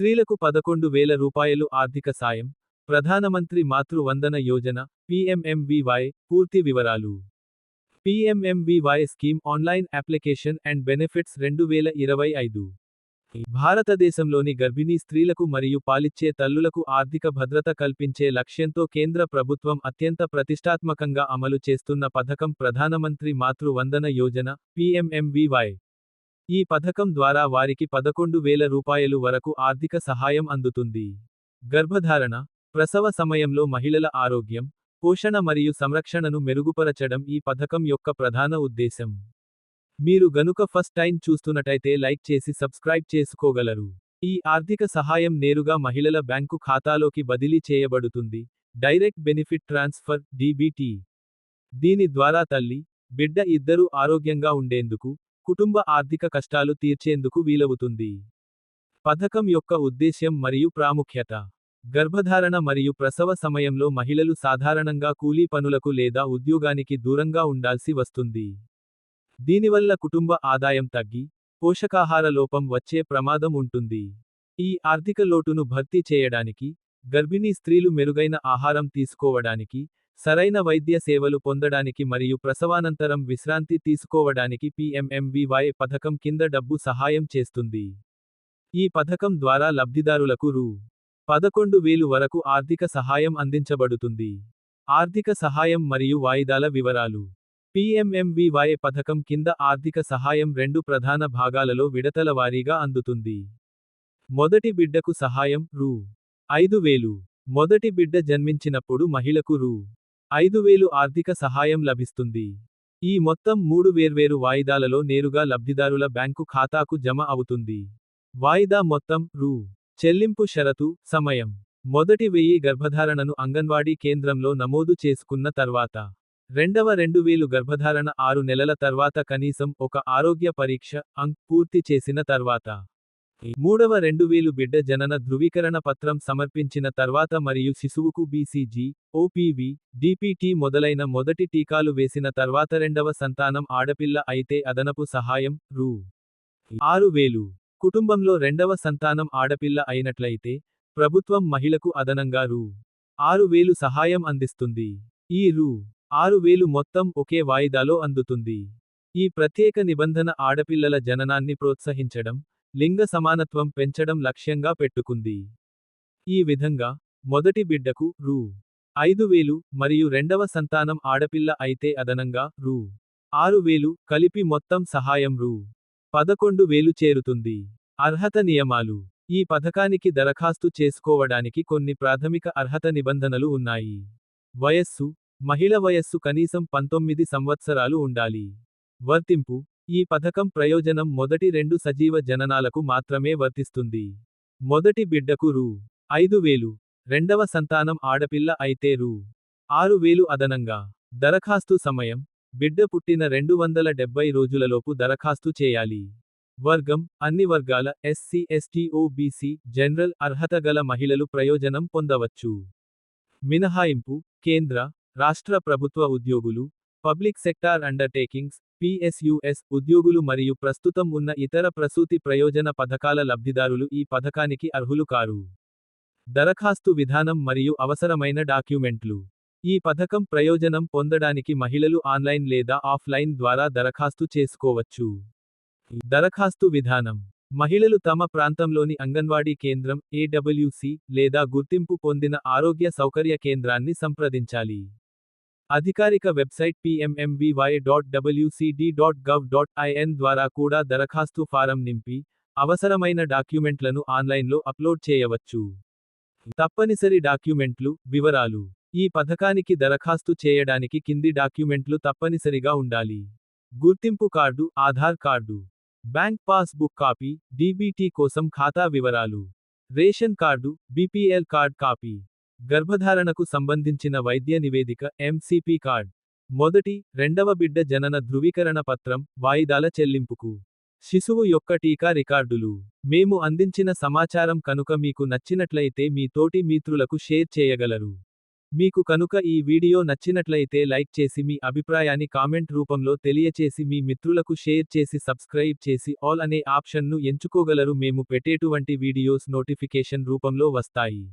స్త్రీలకు పదకొండు వేల రూపాయలు ఆర్థిక సాయం ప్రధానమంత్రి మాతృ వందన యోజన పిఎంఎంవివై పూర్తి వివరాలు. PMMVY scheme online application and benefits రెండు వేల ఇరవై ఐదు. భారతదేశంలోని గర్భిణీ స్త్రీలకు మరియు పాలిచ్చే తల్లులకు ఆర్థిక భద్రత కల్పించే లక్ష్యంతో కేంద్ర ప్రభుత్వం అత్యంత ప్రతిష్టాత్మకంగా అమలు చేస్తున్న పథకం ప్రధానమంత్రి మాతృ వందన యోజన పిఎంఎంవివై. ఈ పథకం ద్వారా వారికి పదకొండు వేల రూపాయలు వరకు ఆర్థిక సహాయం అందుతుంది. గర్భధారణ ప్రసవ సమయంలో మహిళల ఆరోగ్యం పోషణ మరియు సంరక్షణను మెరుగుపరచడం ఈ పథకం యొక్క ప్రధాన ఉద్దేశం. మీరు గనుక ఫస్ట్ టైం చూస్తున్నట్టయితే లైక్ చేసి సబ్స్క్రైబ్ చేసుకోగలరు. ఈ ఆర్థిక సహాయం నేరుగా మహిళల బ్యాంకు ఖాతాలోకి బదిలీ చేయబడుతుంది. Direct benefit transfer DBT. దీని ద్వారా తల్లి బిడ్డ ఇద్దరూ ఆరోగ్యంగా ఉండేందుకు కుటుంబ ఆర్థిక కష్టాలు తీర్చేందుకు వీలవుతుంది. పథకం యొక్క ఉద్దేశ్యం మరియు ప్రాముఖ్యత. గర్భధారణ మరియు ప్రసవ సమయంలో మహిళలు సాధారణంగా కూలీ పనులకు లేదా ఉద్యోగానికి దూరంగా ఉండాల్సి వస్తుంది. దీనివల్ల కుటుంబ ఆదాయం తగ్గి పోషకాహార లోపం వచ్చే ప్రమాదం ఉంటుంది. ఈ ఆర్థిక లోటును భర్తీ చేయడానికి గర్భిణీ స్త్రీలు మెరుగైన ఆహారం తీసుకోవడానికి సరైన వైద్య సేవలు పొందడానికి మరియు ప్రసవానంతరం విశ్రాంతి తీసుకోవడానికి పిఎంఎంవివై పథకం కింద డబ్బు సహాయం చేస్తుంది. ఈ పథకం ద్వారా లబ్ధిదారులకు రూ. పదకొండు వేలు వరకు ఆర్థిక సహాయం అందించబడుతుంది. ఆర్థిక సహాయం మరియు వాయిదాల వివరాలు. పిఎంఎంవివై పథకం కింద ఆర్థిక సహాయం రెండు ప్రధాన భాగాలలో విడతల వారీగా అందుతుంది. మొదటి బిడ్డకు సహాయం రూ. ఐదు వేలు. మొదటి బిడ్డ జన్మించినప్పుడు మహిళకు రూ. ఐదు వేలు ఆర్థిక సహాయం లభిస్తుంది. ఈ మొత్తం మూడు వేర్వేరు వాయిదాలలో నేరుగా లబ్ధిదారుల బ్యాంకు ఖాతాకు జమ అవుతుంది. వాయిదా మొత్తం రూ. చెల్లింపు షరతు సమయం. మొదటి వెయ్యి గర్భధారణను అంగన్వాడీ కేంద్రంలో నమోదు చేసుకున్న తర్వాత. రెండవ రెండు వేలు గర్భధారణ ఆరు నెలల తర్వాత కనీసం ఒక ఆరోగ్య పరీక్ష అంక్ పూర్తి చేసిన తర్వాత. మూడవ రెండు వేలు బిడ్డ జనన ధృవీకరణ పత్రం సమర్పించిన తర్వాత మరియు శిశువుకు బీసీజీ ఓపీవి డిపిటి మొదలైన మొదటి టీకాలు వేసిన తర్వాత రెండవ సంతానం ఆడపిల్ల అయితే అదనపు సహాయం రూ. ఆరు వేలు కుటుంబంలో రెండవ సంతానం ఆడపిల్ల అయినట్లయితే ప్రభుత్వం మహిళకు అదనంగా రూ. ఆరు వేలు సహాయం అందిస్తుంది. ఈ రూ. ఆరు వేలు మొత్తం ఒకే వాయిదాలో అందుతుంది. ఈ ప్రత్యేక నిబంధన ఆడపిల్లల జననాన్ని ప్రోత్సహించడం లింగ సమానత్వం పెంచడం లక్ష్యంగా పెట్టుకుంది. ఈ విధంగా మొదటి బిడ్డకు రూ. ఐదు వేలు మరియు రెండవ సంతానం ఆడపిల్ల అయితే అదనంగా రూ. ఆరు వేలు కలిపి మొత్తం సహాయం రూ. పదకొండు వేలు చేరుతుంది. అర్హత నియమాలు. ఈ పథకానికి దరఖాస్తు చేసుకోవడానికి కొన్ని ప్రాథమిక అర్హత నిబంధనలు ఉన్నాయి. వయస్సు. మహిళ వయస్సు కనీసం పంతొమ్మిది సంవత్సరాలు ఉండాలి. వర్తింపు. ఈ పథకం ప్రయోజనం మొదటి రెండు సజీవ జననాలకు మాత్రమే వర్తిస్తుంది. మొదటి బిడ్డకు రూ. ఐదు వేలు రెండవ సంతానం ఆడపిల్ల అయితే రూ. ఆరు వేలు అదనంగా. దరఖాస్తు సమయం బిడ్డ పుట్టిన రెండు వందల డెబ్బై రోజులలోపు దరఖాస్తు చేయాలి. వర్గం అన్ని వర్గాల ఎస్సీ ఎస్టీ ఓబీసీ జనరల్ అర్హత గల మహిళలు ప్రయోజనం పొందవచ్చు. మినహాయింపు కేంద్ర రాష్ట్ర ప్రభుత్వ ఉద్యోగులు పబ్లిక్ సెక్టార్ అండర్టేకింగ్స్ పిఎస్యుఎస్ ఉద్యోగులు మరియు ప్రస్తుతం ఉన్న ఇతర ప్రసూతి ప్రయోజన పథకాల లబ్ధిదారులు ఈ పథకానికి అర్హులు కారు. దరఖాస్తు విధానం మరియు అవసరమైన డాక్యుమెంట్లు. ఈ పథకం ప్రయోజనం పొందడానికి మహిళలు ఆన్లైన్ లేదా ఆఫ్లైన్ ద్వారా దరఖాస్తు చేసుకోవచ్చు. దరఖాస్తు విధానం. మహిళలు తమ ప్రాంతంలోని అంగన్వాడీ కేంద్రం ఏడబ్ల్యూసి లేదా గుర్తింపు పొందిన ఆరోగ్య సౌకర్య కేంద్రాన్ని సంప్రదించాలి. అధికారిక website PMMVY dot WCD dot gov dot IN ద్వారా కూడా దరఖాస్తు ఫారం నింపి అవసరమైన డాక్యుమెంట్లను ఆన్లైన్లో అప్లోడ్ చేయవచ్చు. తప్పనిసరి డాక్యుమెంట్లు వివరాలు. ఈ పథకానికి దరఖాస్తు చేయడానికి కింది డాక్యుమెంట్లు తప్పనిసరిగా ఉండాలి. గుర్తింపు card Aadhaar card. Bank passbook copy DBT కోసం ఖాతా వివరాలు. Ration card BPL card copy. గర్భధారణకు సంబంధించిన వైద్య నివేదిక ఎంసిపి కార్డ్ మొదటి రెండవ బిడ్డ జనన ధృవీకరణ పత్రం వాయిదాల చెల్లింపుకు. శిశువు యొక్క టీకా రికార్డులు. మేము అందించిన సమాచారం కనుక మీకు నచ్చినట్లయితే మీ తోటి మిత్రులకు షేర్ చేయగలరు. మీకు కనుక ఈ వీడియో నచ్చినట్లయితే లైక్ చేసి మీ అభిప్రాయాన్ని కామెంట్ రూపంలో తెలియచేసి మీ మిత్రులకు షేర్ చేసి సబ్స్క్రైబ్ చేసి ఆల్ అనే ఆప్షన్ను ఎంచుకోగలరు. మేము పెట్టేటువంటి వీడియోస్ నోటిఫికేషన్ రూపంలో వస్తాయి.